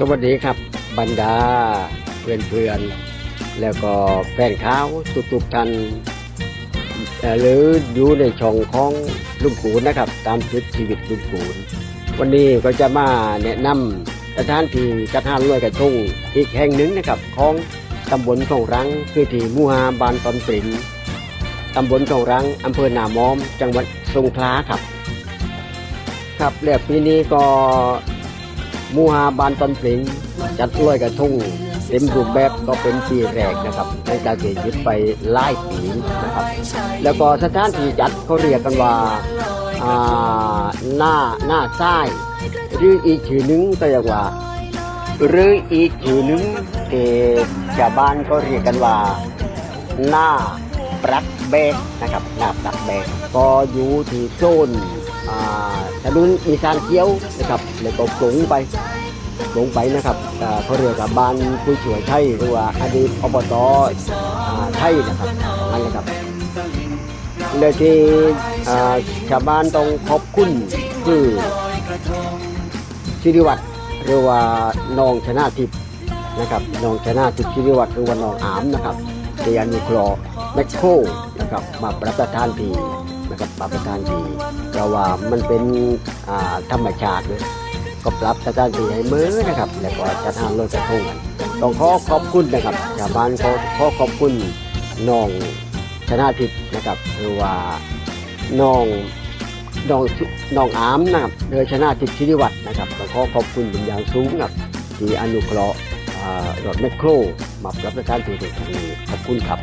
สวัสดีครับบรรดาเพื่อนเพื่อนๆ แล้วก็แฟนข้าวทุกๆท่านหรืออยู่ในช่องของลุงกูนนะครับ ตามชีวิตชีวิตลุงกูนวันนี้ก็จะมาแนะนำสถานที่กระทานลอยกระทุ่งอีกแห่งหนึ่งนะครับ ของตำบลของรังคือที่มูฮาบานตอนปรินตำบลของรังอำเภอหนามอม จังหวัดสงขลาครับ ครับแล้วปีนี้ก็ มูฮาบานตอนปลิงจัดลอยกระทงเต็มรูปแบบก็เป็นปีแรกนะครับในการเสียยึดไปไล่ปีนะครับ แล้วก็สถานที่จัดเขาเรียกกันว่าหน้าหน้าซ้ายหรืออีกชื่อหนึงก็เรียกว่า หรืออีกชื่อหนึงที่ชาวบ้านก็เรียกกันว่าหน้าปรักเบกนะครับหน้าปรักเบกก็อยู่ที่โซน ถนนอีสานเกี้ยวนะครับแล้วก็กลงไปกลงไปนะครับอ่าเขาเรียกว่าบ้านผู้ช่วยไทยหรือว่าอดีตอบตอไทยนะครับนั่นแหละครับเรื่องที่อ่าชาวบ้านต้องขอบคุณคือชิริวัตรหรือว่าน้องชนะทิพย์นะครับน้องชนะทิพย์ชิริวัตรหรือว่าน้องอามนะครับเตียนุคราะห์แมคโครนะครับมาประทานที นะครับมาประทานทีเพราะว่ามันเป็นธรรมชาติเลยก็ปรับสถานที่ให้มือนะครับ แล้วก็จะทำรถกระทงกันต้องขอขอบคุณนะครับชาวบ้านขอขอขอบคุณน้องชนะทิพย์นะครับหรือว่าน้องน้องน้องอามนะครับโดยชนะทิพย์ชิริวัตรนะครับต้องขอขอบคุณเป็นอย่างสูงครับที่อนุเคราะห์รถแมคโครมารับประทานที่ตรงนี้ขอบคุณครับ